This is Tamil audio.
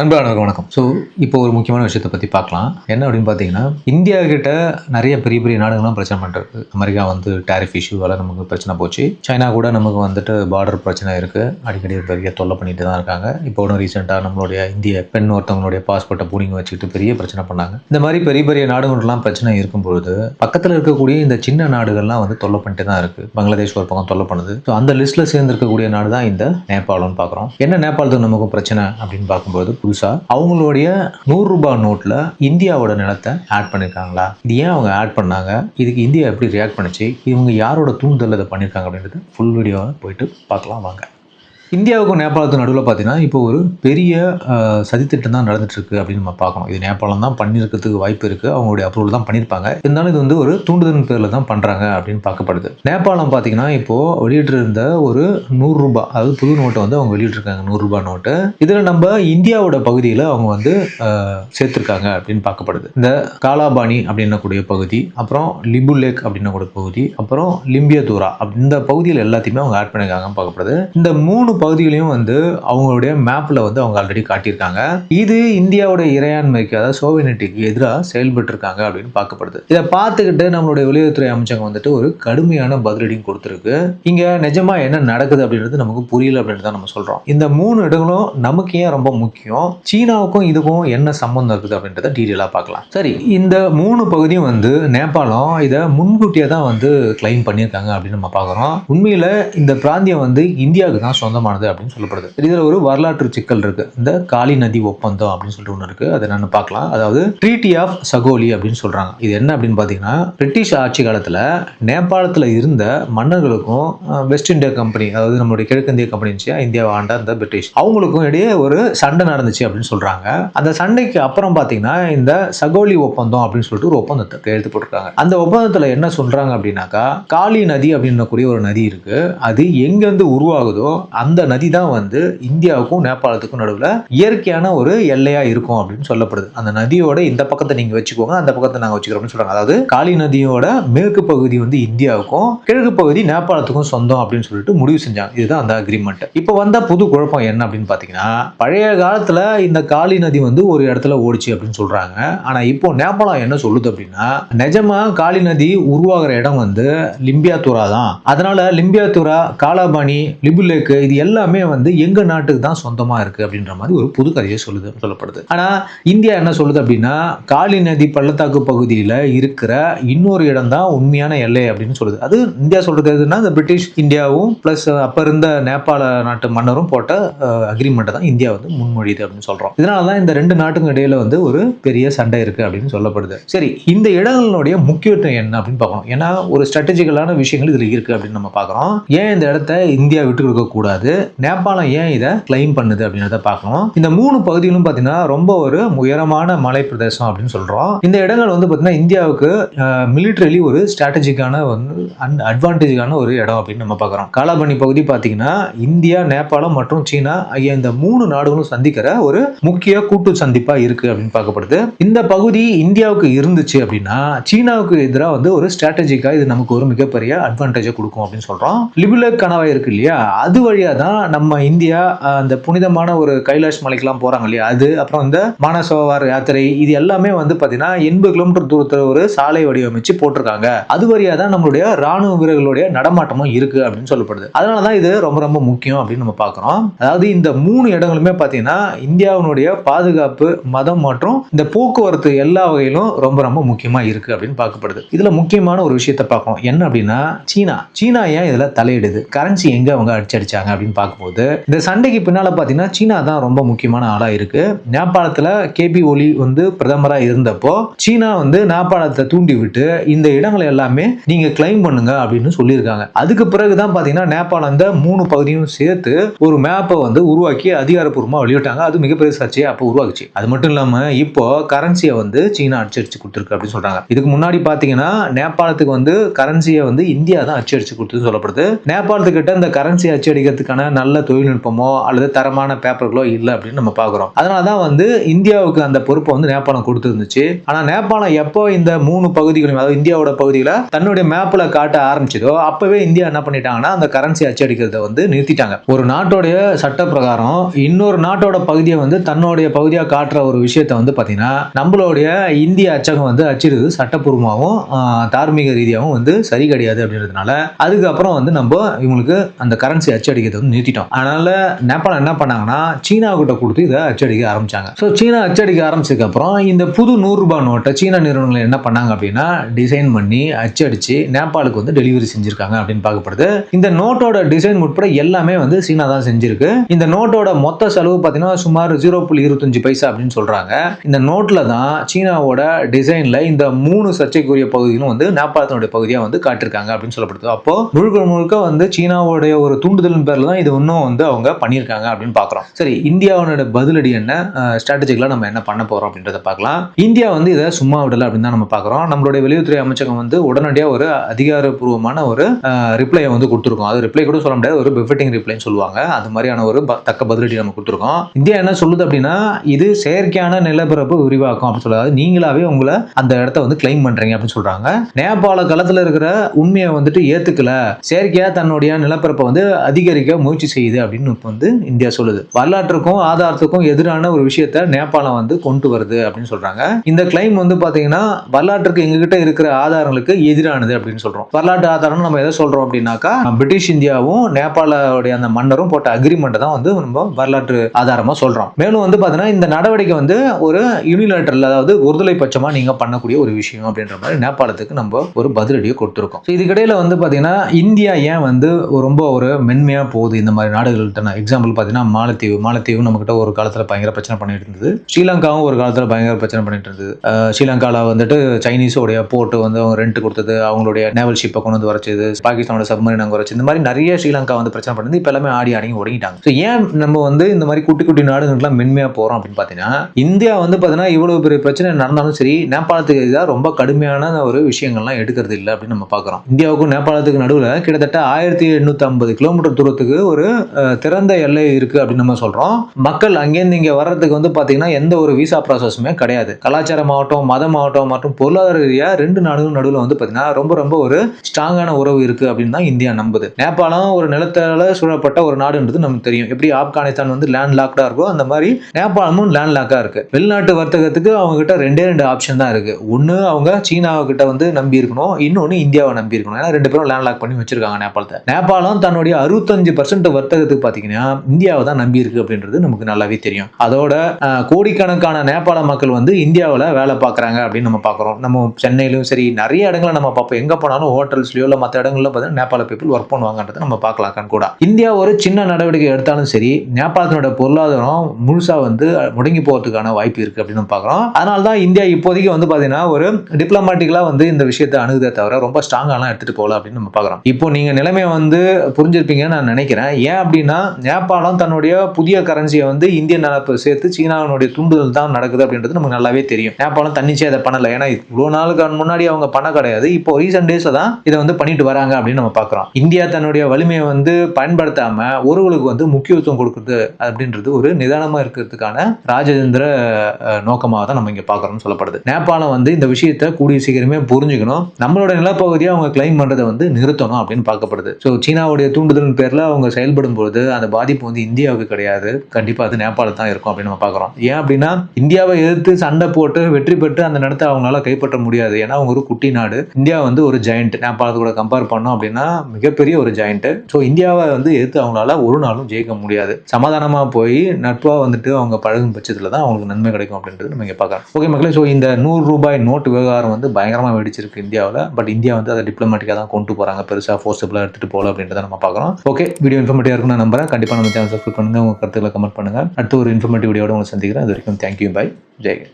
நண்பர்களுக்கு வணக்கம். ஸோ இப்போ ஒரு முக்கியமான விஷயத்தை பற்றி பார்க்கலாம். என்ன அப்படின்னு பார்த்தீங்கன்னா இந்தியா கிட்ட நிறைய பெரிய பெரிய நாடுகள்லாம் பிரச்சனை பண்ணுறது அமெரிக்கா வந்து டேரிஃப் இஷ்யூவால் நமக்கு பிரச்சனை போச்சு. சைனா கூட நமக்கு வந்துட்டு பார்டர் பிரச்சனை இருக்குது அடிக்கடி பெரிய தொல்லை பண்ணிட்டு தான் இருக்காங்க. இப்போ ஒன்று ரீசெண்டாக நம்மளுடைய இந்திய பெண் ஒருத்தவங்களுடைய பாஸ்போர்ட்டை பூனிங் வச்சுக்கிட்டு பெரிய பிரச்சனை பண்ணாங்க. இந்த மாதிரி பெரிய பெரிய நாடுகள்லாம் பிரச்சனை இருக்கும்பொழுது பக்கத்தில் இருக்கக்கூடிய இந்த சின்ன நாடுகள்லாம் வந்து தொல்லை பண்ணிட்டு தான் இருக்குது பங்களாதேஷ் ஒரு பக்கம் தொல்லை பண்ணுது. ஸோ அந்த லிஸ்ட்டில் சேர்ந்துருக்கக்கூடிய நாடு தான் இந்த நேபாளம்னு பார்க்குறோம். என்ன நேபாளத்துக்கு நமக்கு பிரச்சனை அப்படின்னு பார்க்கும்போது புதுசாக அவங்களுடைய நூறு ரூபாய் நோட்டில் இந்தியாவோட நிலத்தை ஆட் பண்ணியிருக்காங்களா இது ஏன் அவங்க ஆட் பண்ணாங்க? இதுக்கு இந்தியா எப்படி ரியாக்ட் பண்ணுச்சு? இவங்க யாரோட தூண்டுதல் இதை பண்ணியிருக்காங்க அப்படின்றது ஃபுல் வீடியோவை போயிட்டு பார்க்கலாம் வாங்க. இந்தியாவுக்கும் நேபாளத்துக்கும் நடுவில் பார்த்தீங்கன்னா இப்போ ஒரு பெரிய சதித்திட்டம் தான் நடந்துட்டுருக்கு அப்படின்னு நம்ம பார்க்கணும். இது நேபாளம் தான் பண்ணியிருக்கிறதுக்கு வாய்ப்பு இருக்குது அவங்களுடைய அப்ரூவல் தான் பண்ணியிருப்பாங்க இருந்தாலும் இது வந்து ஒரு தூண்டுதல் பேரில் தான் பண்ணுறாங்க அப்படின்னு பார்க்கப்படுது. நேபாளம் பார்த்தீங்கன்னா இப்போது வெளியிட்டிருந்த ஒரு நூறுரூபா அதாவது புது நோட்டை வந்து அவங்க வெளியிட்டிருக்காங்க நூறுரூபா நோட்டு இதில் நம்ம இந்தியாவோட பகுதியில் அவங்க வந்து சேர்த்துருக்காங்க அப்படின்னு பார்க்கப்படுது. இந்த காலாபாணி அப்படின்னக்கூடிய பகுதி அப்புறம் லிபுலேக் அப்படின்னக்கூடிய பகுதி அப்புறம் லிம்பியதூரா இந்த பகுதியில் எல்லாத்தையுமே அவங்க ஆட் பண்ணியிருக்காங்க பார்க்கப்படுது. இந்த மூணு பகுதிகளையும் வந்து அவங்களுடைய மேப்பில் வந்து அவங்க ஆல்ரெடி காட்டியிருக்காங்க. இது இந்தியாவோட இறையாண்மைக்கு அதாவது சோவியனிட்டிக்கு எதிராக செயல்பட்டு இருக்காங்க அப்படின்னு பார்க்கப்படுது. இதை பார்த்துக்கிட்டு நம்மளுடைய வெளியுறவுத்துறை அமைச்சகம் வந்துட்டு ஒரு கடுமையான பதிலடியும் கொடுத்துருக்கு. இங்க நிஜமா என்ன நடக்குது அப்படின்றது நமக்கு புரியல அப்படின்னு தான் நம்ம சொல்றோம். இந்த மூணு இடங்களும் நமக்கு ஏன் ரொம்ப முக்கியம்? சீனாவுக்கும் இதுக்கும் என்ன சம்பந்தம் இருக்குது அப்படின்றத டீட்டெயிலாக பார்க்கலாம். சரி இந்த மூணு பகுதியும் வந்து நேபாளம் இதை முன்கூட்டியே தான் வந்து கிளைம் பண்ணியிருக்காங்க அப்படின்னு நம்ம பார்க்குறோம். உண்மையில் இந்த பிராந்தியம் வந்து இந்தியாவுக்கு தான் முக்கியமானது அப்படின்னு சொல்லப்படுது. இதில் ஒரு வரலாற்று சிக்கல் இருக்கு. இந்த காளி நதி ஒப்பந்தம் அப்படின்னு சொல்லிட்டு ஒன்று இருக்கு. அதை நான் பார்க்கலாம். அதாவது ட்ரீட்டி ஆஃப் சகோலி அப்படின்னு சொல்றாங்க. இது என்ன அப்படின்னு பார்த்தீங்கன்னா பிரிட்டிஷ் ஆட்சி காலத்தில் நேபாளத்தில் இருந்த மன்னர்களுக்கும் வெஸ்ட் இந்தியா கம்பெனி அதாவது நம்மளுடைய கிழக்கிந்திய கம்பெனி இருந்துச்சு. இந்தியாவை ஆண்ட இந்த பிரிட்டிஷ் அவங்களுக்கும் இடையே ஒரு சண்டை நடந்துச்சு அப்படின்னு சொல்றாங்க. அந்த சண்டைக்கு அப்புறம் பார்த்தீங்கன்னா இந்த சகோலி ஒப்பந்தம் அப்படின்னு சொல்லிட்டு ஒரு ஒப்பந்தத்தை கையெழுத்து போட்டிருக்காங்க. அந்த ஒப்பந்தத்தில் என்ன சொல்றாங்க அப்படின்னாக்கா காளி நதி அப்படின்னக்கூடிய ஒரு நதி இருக்கு. அது எங்கேருந்து உருவாகுதோ அந்த நதி தான் வந்து இந்தியாவுக்கும் நேபாளத்துக்கும் நடுவில் இயற்கையான ஒரு எல்லையா இருக்கும் அப்படின்னு சொல்லப்படுது. அந்த நதியோட இந்த பக்கத்தை நீங்க வச்சுக்கோங்க அந்த பக்கத்தை நாங்கள் வச்சுக்கிறோம் அப்படின்னு சொல்றாங்க. அதாவது காளி நதியோட மேற்கு பகுதி வந்து இந்தியாவுக்கும் கிழக்கு பகுதி நேபாளத்துக்கும் சொந்தம் அப்படின்னு சொல்லிட்டு முடிவு செஞ்சாங்க. இதுதான் அந்த அக்ரிமெண்ட் இப்போ வந்த புது குழப்பம் என்ன அப்படின்னு பாத்தீங்கன்னா பழைய காலத்துல இந்த காளி நதி வந்து ஒரு இடத்துல ஓடிச்சு அப்படின்னு சொல்றாங்க. ஆனா இப்போ நேபாளம் என்ன சொல்லுது அப்படின்னா நிஜமா காளி நதி உருவாகிற இடம் வந்து லிம்பியாத்துரா தான். அதனால லிம்பியாத்துரா காலாபாணி லிபுலேக்கு இது எல்லாம் எல்லாமே வந்து எங்க நாட்டுக்கு தான் சொந்தமா இருக்கு அப்படின்ற மாதிரி ஒரு புது கதையை சொல்லுது சொல்லப்படுது. ஆனா இந்தியா என்ன சொல்லுது அப்படின்னா காளி நதி பள்ளத்தாக்கு பகுதியில இருக்கிற இன்னொரு இடம் தான் உண்மையான எல்லை அப்படின்னு சொல்லுது. அது இந்தியா சொல்றது எதுனா இந்த பிரிட்டிஷ் இந்தியாவும் பிளஸ் அப்ப இருந்த நேபாள நாட்டு மன்னரும் போட்ட அக்ரிமெண்ட்டை தான் இந்தியா வந்து முன்மொழியுது அப்படின்னு சொல்றோம். இதனால தான் இந்த ரெண்டு நாட்டுக்கும் இடையில வந்து ஒரு பெரிய சண்டை இருக்கு அப்படின்னு சொல்லப்படுது. சரி இந்த இடங்களுடைய முக்கியத்துவம் என்ன அப்படின்னு பார்க்கணும். ஏன்னா ஒரு ஸ்ட்ராட்டஜிக்கலான விஷயங்கள் இதுல இருக்கு அப்படின்னு நம்ம பார்க்கறோம். ஏன் இந்த இடத்த இந்தியா விட்டு கொடுக்க கூடாது? நேபாளம் ஏன் இதை கிளைம் பண்ணுது அப்படின்றத பார்க்கணும் இந்த மூணு பகுதிகளும் பார்த்தீங்கன்னா ரொம்ப ஒரு உயரமான மலை பிரதேசம் அப்படின்னு சொல்றோம். இந்த இடங்கள் வந்து பார்த்தீங்கன்னா இந்தியாவுக்கு மிலிட்ரலி ஒரு ஸ்ட்ராட்டஜிக்கான வந்து அண்ட் அட்வான்டேஜான ஒரு இடம் அப்படின்னு நம்ம பார்க்குறோம். காலாபணி பகுதி பார்த்தீங்கன்னா இந்தியா நேபாளம் மற்றும் சீனா ஆகிய இந்த மூணு நாடுகளும் சந்திக்கிற ஒரு முக்கிய கூட்டு சந்திப்பாக இருக்கு அப்படின்னு பார்க்கப்படுது. இந்த பகுதி இந்தியாவுக்கு இருந்துச்சு அப்படின்னா சீனாவுக்கு எதிராக வந்து ஒரு ஸ்ட்ராட்டஜிக்காக இது நமக்கு ஒரு மிகப்பெரிய அட்வான்டேஜை கொடுக்கும் அப்படின்னு சொல்றோம். லிபுலக் கனவாக இருக்கு இல்லையா? அது வழியாக தான் நம்ம இந்தியா அந்த புனிதமான ஒரு கைலாஷ் மலைக்கெல்லாம் போறாங்க இல்லையா? அது அப்புறம் இந்த மானசோவார் யாத்திரை இது எல்லாமே வந்து பாத்தீங்கன்னா எண்பது கிலோமீட்டர் தூரத்தில் ஒரு சாலை வடிவமைச்சு போட்டிருக்காங்க. அது வழியா தான் நம்மளுடைய ராணுவ வீரர்களுடைய நடமாட்டமும் இருக்கு அப்படின்னு சொல்லப்படுது. அதனால தான் இது ரொம்ப ரொம்ப முக்கியம் அப்படின்னு நம்ம பார்க்குறோம் அதாவது இந்த மூணு இடங்களுமே பார்த்தீங்கன்னா இந்தியாவினுடைய பாதுகாப்பு மதம் மற்றும் இந்த போக்குவரத்து எல்லா வகையிலும் ரொம்ப ரொம்ப முக்கியமா இருக்கு அப்படின்னு பார்க்கப்படுது. இதுல முக்கியமான ஒரு விஷயத்தை பார்க்கணும். என்ன அப்படின்னா சீனா. சீனா ஏன் இதுல தலையிடுது? கரன்சி எங்க அவங்க அடிச்சடிச்சாங்க அப்படின்னு பார்க்கும்போது இந்த சண்டைக்கு பின்னால் பார்த்தீங்கன்னா சீனா தான் ரொம்ப முக்கியமான ஆளாக இருக்கு. நேபாளத்தில் கேபி ஒலி வந்து பிரதமராக இருந்தப்போ சீனா வந்து நேபாளத்தை தூண்டி விட்டு இந்த இடங்களை எல்லாமே நீங்க கிளைம் பண்ணுங்க அப்படின்னு சொல்லியிருக்காங்க. அதுக்கு பிறகுதான் பார்த்தீங்கன்னா நேபாளம் இந்த மூணு பகுதியும் சேர்த்து ஒரு மேப்பை வந்து உருவாக்கி அதிகாரப்பூர்வமாக வெளியிட்டாங்க. அது மிகப்பெரிய சர்ச்சையை அப்போ உருவாக்குச்சு. அது மட்டும் இல்லாமல் இப்போ கரன்சியை வந்து சீனா அச்சடிச்சு கொடுத்துருக்கு அப்படின்னு சொல்றாங்க. இதுக்கு முன்னாடி பார்த்தீங்கன்னா நேபாளத்துக்கு வந்து கரன்சியை வந்து இந்தியா தான் அச்சடிச்சு கொடுத்துன்னு சொல்லப்படுது. நேபாளத்துக்கிட்ட இந்த கரன்சி அச்சடிக்கிறதுக்கான விதமான நல்ல தொழில்நுட்பமோ அல்லது தரமான பேப்பர்களோ இல்லை அப்படின்னு நம்ம பார்க்குறோம். அதனால தான் வந்து இந்தியாவுக்கு அந்த பொறுப்பை வந்து நேபாளம் கொடுத்துருந்துச்சு. ஆனால் நேபாளம் எப்போ இந்த மூணு பகுதிகளையும் அதாவது இந்தியாவோட பகுதிகளை தன்னுடைய மேப்பில் காட்ட ஆரம்பிச்சதோ அப்போவே இந்தியா என்ன பண்ணிட்டாங்கன்னா அந்த கரன்சி அச்சடிக்கிறத வந்து நிறுத்திட்டாங்க. ஒரு நாட்டோடைய சட்ட பிரகாரம் இன்னொரு நாட்டோட பகுதியை வந்து தன்னுடைய பகுதியாக காட்டுற ஒரு விஷயத்தை வந்து பார்த்தீங்கன்னா நம்மளுடைய இந்திய அச்சகம் வந்து அச்சிடுது. சட்டப்பூர்வமாகவும் தார்மீக ரீதியாகவும் வந்து சரி கிடையாது அப்படின்றதுனால அதுக்கப்புறம் வந்து நம்ம இவங்களுக்கு அந்த கரன்சி அச்சடிக்கிறது வந்து நிறுத்திட்டோம். அதனால நேபாளம் என்ன பண்ணாங்கன்னா சீனா கிட்ட கொடுத்து இதை அச்சடிக்க ஆரம்பிச்சாங்க. ஸோ சீனா அச்சடிக்க ஆரம்பிச்சதுக்கு அப்புறம் இந்த புது நூறு ரூபாய் நோட்டை சீனா நிறுவனங்கள் என்ன பண்ணாங்க அப்படின்னா டிசைன் பண்ணி அச்சடிச்சு நேபாளுக்கு வந்து டெலிவரி செஞ்சிருக்காங்க அப்படின்னு பார்க்கப்படுது. இந்த நோட்டோட டிசைன் உட்பட எல்லாமே வந்து சீனா தான் செஞ்சிருக்கு. இந்த நோட்டோட மொத்த செலவு பார்த்தீங்கன்னா சுமார் ஜீரோ புள்ளி இருபத்தஞ்சு பைசா அப்படின்னு சொல்றாங்க. இந்த நோட்ல தான் சீனாவோட டிசைன்ல இந்த மூணு சர்ச்சைக்குரிய பகுதிகளும் வந்து நேபாளத்தினுடைய பகுதியாக வந்து காட்டிருக்காங்க அப்படின்னு சொல்லப்படுது. அப்போ முழுக்க முழுக்க வந்து சீனாவுடைய ஒரு தூண்டுதலின் பேர்ல தான் இது இன்னும் வந்து அவங்க பண்ணியிருக்காங்க அப்படின்னு பார்க்குறோம். சரி இந்தியாவோட பதிலடி என்ன? ஸ்ட்ராட்டஜிக்கலாக நம்ம என்ன பண்ண போறோம் அப்படின்றத பார்க்கலாம். இந்தியா வந்து இதை சும்மா விடல அப்படின்னு தான் நம்ம பார்க்குறோம். நம்மளுடைய வெளியுறவுத்துறை அமைச்சகம் வந்து உடனடியாக ஒரு அதிகாரப்பூர்வமான ஒரு ரிப்ளையை வந்து கொடுத்துருக்கோம். அது ரிப்ளை கூட சொல்ல முடியாது. ஒரு பிஃபிட்டிங் ரிப்ளைன்னு சொல்லுவாங்க. அது மாதிரியான ஒரு தக்க பதிலடி நம்ம கொடுத்துருக்கோம். இந்தியா என்ன சொல்லுது அப்படின்னா இது செயற்கையான நிலப்பரப்பு விரிவாக்கம் அப்படின்னு சொல்லாது. நீங்களாவே உங்களை அந்த இடத்த வந்து கிளைம் பண்றீங்க அப்படின்னு சொல்றாங்க. நேபாள களத்துல இருக்கிற உண்மையை வந்துட்டு ஏத்துக்கல. செயற்கையா தன்னுடைய நிலப்பரப்பை வந்து அதிகரிக்க முயற்சி செய்யுது அப்படின்னு இப்போ வந்து இந்தியா சொல்லுது. வரலாற்றுக்கும் ஆதாரத்துக்கும் எதிரான ஒரு விஷயத்த நேபாளம் வந்து கொண்டு வருது அப்படின்னு சொல்றாங்க. இந்த கிளைம் வந்து பாத்தீங்கன்னா வரலாற்றுக்கு எங்ககிட்ட இருக்கிற ஆதாரங்களுக்கு எதிரானது அப்படின்னு சொல்றோம். வரலாற்று ஆதாரம் நம்ம எதை சொல்றோம் அப்படின்னாக்கா பிரிட்டிஷ் இந்தியாவும் நேபாளோடைய அந்த மன்னரும் போட்ட அக்ரிமெண்ட் தான் வந்து நம்ம வரலாற்று ஆதாரமா சொல்றோம். மேலும் வந்து பாத்தீங்கன்னா இந்த நடவடிக்கை வந்து ஒரு யூனிலேட்டரல் அதாவது ஒருதலை பட்சமா நீங்க பண்ணக்கூடிய ஒரு விஷயம் அப்படின்ற மாதிரி நேபாளத்துக்கு நம்ம ஒரு பதிலடியை கொடுத்துருக்கோம். இதுக்கிடையில வந்து பாத்தீங்கன்னா இந்தியா ஏன் வந்து ரொம்ப ஒரு மென்மையா போகுது இந்த மாதிரி நாடுகள்கிட்ட எக்ஸாம்பிள் பார்த்தீங்கன்னா மாலத்தீவு. மாலத்தீவு நம்மகிட்ட ஒரு காலத்தில் பயங்கர பிரச்சனை பண்ணிட்டு இருந்தது. ஸ்ரீலங்காவும் ஒரு காலத்தில் பயங்கர பிரச்சனை பண்ணிட்டு இருந்தது. ஸ்ரீலங்காவில் வந்துட்டு சைனீஸோடைய போர்ட்டு வந்து அவங்க ரெண்ட் கொடுத்தது அவங்களுடைய நேவல் ஷிப்பை கொண்டு வந்து வரைச்சது பாகிஸ்தானோட சப்மரின் அங்கே வரைச்சு இந்த மாதிரி நிறைய ஸ்ரீலங்கா வந்து பிரச்சனை பண்ணுது இப்போ எல்லாமே ஆடி ஆடி ஒடுங்கிட்டாங்க. ஸோ ஏன் நம்ம வந்து இந்த மாதிரி குட்டி குட்டி நாடுகளுக்குலாம் மென்மையாக போகிறோம் அப்படின்னு பார்த்தீங்கன்னா இந்தியா வந்து பார்த்தீங்கன்னா இவ்வளோ பெரிய பிரச்சனை நடந்தாலும் சரி நேபாளத்துக்கு இதுதான் ரொம்ப கடுமையான ஒரு விஷயங்கள்லாம் எடுக்கிறது இல்லை அப்படின்னு நம்ம பார்க்குறோம். இந்தியாவுக்கும் நேபாளத்துக்கு நடுவில் கிட்டத்தட்ட ஆயிரத்தி எண்ணூற்றி ஐம்பது கிலோமீட்டர் தூரத்துக்கு ஒரு திறந்த எல்லை இருக்கு அப்படின்னு நம்ம சொல்றோம். மக்கள் அங்கேருந்து இங்கே வர்றதுக்கு வந்து பார்த்தீங்கன்னா எந்த ஒரு விசா ப்ராசஸுமே கிடையாது. கலாச்சாரமாகட்டும் மதமாகட்டும் மற்றும் பொருளாதார ரீதியாக ரெண்டு நாடுகளும் நடுவில் வந்து பார்த்தீங்கன்னா ரொம்ப ரொம்ப ஒரு ஸ்ட்ராங்கான உறவு இருக்கு அப்படின்னு தான் இந்தியா நம்புது. நேபாளம் ஒரு நிலத்தால சூழப்பட்ட ஒரு நாடுன்றது நமக்கு தெரியும். எப்படி ஆப்கானிஸ்தான் வந்து லேண்ட் லாக்டா இருக்கோ அந்த மாதிரி நேபாளமும் லேண்ட் லாக்கா இருக்கு. வெளிநாட்டு வர்த்தகத்துக்கு அவங்க கிட்ட ரெண்டே ரெண்டு ஆப்ஷன் தான் இருக்கு. ஒன்று அவங்க சீனாவை கிட்ட வந்து நம்பி இருக்கணும். இன்னொன்று இந்தியாவை நம்பி இருக்கணும். ஏன்னா ரெண்டு பேரும் லேண்ட் லாக் பண்ணி வச்சிருக்காங்க நேபாளத்தை. நேபாளம் தன்னுடைய அறுபத்தஞ்சு பர்சன்ட் வர்த்தகத்துக்கு பார்த்தீங்கன்னா இந்தியாவை தான் நம்பியிருக்கு அப்படின்றது நமக்கு நல்லாவே தெரியும். அதோட கோடிக்கணக்கான நேபாள மக்கள் வந்து இந்தியாவில் வேலை பார்க்குறாங்க அப்படின்னு நம்ம பார்க்குறோம் நம்ம சென்னையிலும் சரி நிறைய இடங்களை நம்ம பார்ப்போம் எங்கே போனாலும் ஹோட்டல்ஸ்லையோ இல்லை மற்ற இடங்களில் பார்த்தீங்கன்னா நேபாள பீப்புள் ஒர்க் பண்ணுவாங்கன்றதை நம்ம பார்க்கலாம் கண்கூடா இந்தியா ஒரு சின்ன நடவடிக்கை எடுத்தாலும் சரி நேபாளத்தினோட பொருளாதாரம் முழுசாக வந்து முடங்கி போகிறதுக்கான வாய்ப்பு இருக்குது அப்படின்னு நம்ம பார்க்குறோம் அதனால தான் இந்தியா இப்போதைக்கு வந்து பார்த்தீங்கன்னா ஒரு டிப்ளமேட்டிக்கலாக வந்து இந்த விஷயத்தை அணுகுதே தவிர ரொம்ப ஸ்ட்ராங்காலாம் எடுத்துகிட்டு போகல அப்படின்னு நம்ம பார்க்குறோம் இப்போ நீங்கள் நிலைமையை வந்து புரிஞ்சிருப்பீங்கன்னு நான் நினைக்கிறேன். ஏன் அப்படின்னா நேபாளம் தன்னுடைய புதிய கரன்சியை வந்து இந்திய நிலப்பை சேர்த்து சீனாவினுடைய தூண்டுதல் தான் நடக்குது அப்படின்றது நமக்கு நல்லாவே தெரியும். நேபாளம் தன்னிச்சே அதை பண்ணல. ஏன்னா இவ்வளோ நாளுக்கு முன்னாடி அவங்க பண்ண கிடையாது. இப்போ ரீசெண்ட் டேஸ்ல தான் இதை வந்து பண்ணிட்டு வராங்க அப்படின்னு நம்ம பார்க்குறோம். இந்தியா தன்னுடைய வலிமையை வந்து பயன்படுத்தாம ஒருவருக்கு வந்து முக்கியத்துவம் கொடுக்குறது அப்படின்றது ஒரு நிதானமாக இருக்கிறதுக்கான ராஜதந்திர நோக்கமாக தான் நம்ம இங்கே பார்க்குறோம்னு சொல்லப்படுது. நேபாளம் வந்து இந்த விஷயத்தை கூடிய சீக்கிரமே புரிஞ்சுக்கணும். நம்மளோட நிலப்பகுதியை அவங்க கிளைம் பண்ணுறதை வந்து நிறுத்தணும் அப்படின்னு பார்க்கப்படுது. ஸோ சீனாவுடைய தூண்டுதலின் பேரில் அவங்க செயல்படும் பொழுது அந்த பாதிப்பு வந்து இந்தியாவுக்கு கிடையாது. கண்டிப்பா அது நேபாள தான் இருக்கும் அப்படின்னு நம்ம பார்க்குறோம். ஏன் அப்படின்னா இந்தியாவை எதிர்த்து சண்டை போட்டு வெற்றி பெற்று அந்த நிலத்தை அவங்களால கைப்பற்ற முடியாது. ஏன்னா அவங்க ஒரு குட்டி நாடு. இந்தியா வந்து ஒரு ஜாயிண்ட் நேபாளத்து கூட கம்பேர் பண்ணோம் அப்படின்னா மிகப்பெரிய ஒரு ஜாயிண்ட்டு ஸோ இந்தியாவை வந்து எதிர்த்து அவங்களால ஒரு நாளும் ஜெயிக்க முடியாது. சமாதானமா போய் நட்பா வந்துட்டு அவங்க பழகும் பட்சத்துல தான் அவங்களுக்கு நன்மை கிடைக்கும் அப்படின்றது நம்ம இங்க பார்க்கலாம் ஓகே மக்களே ஸோ இந்த நூறு ரூபாய் நோட்டு விவகாரம் வந்து பயங்கரமா வெடிச்சிருக்கு இந்தியாவில். பட் இந்தியா வந்து அதை டிப்ளமேட்டிக்காக தான் கொண்டு போறாங்க. பெருசா ஃபோர்ஸபிளாக எடுத்துட்டு போகல அப்படின்றத நம்ம பார்க்குறோம். ஓகே வீடியோ இன்ஃபர்மேட்டிவாக இருக்கும் நான் நம்புறேன். கண்டிப்பாக நம்ம சேனல் சப்ஸ்கிரைப் பண்ணுங்க. உங்கள் கருத்துக்களை கமெண்ட் பண்ணுங்கள் அடுத்த ஒரு இன்ஃபர்மேட்டிவ் வீடியோட உங்களை சந்திக்கிறேன். அது வரைக்கும் தேங்க்யூ பை ஜெய்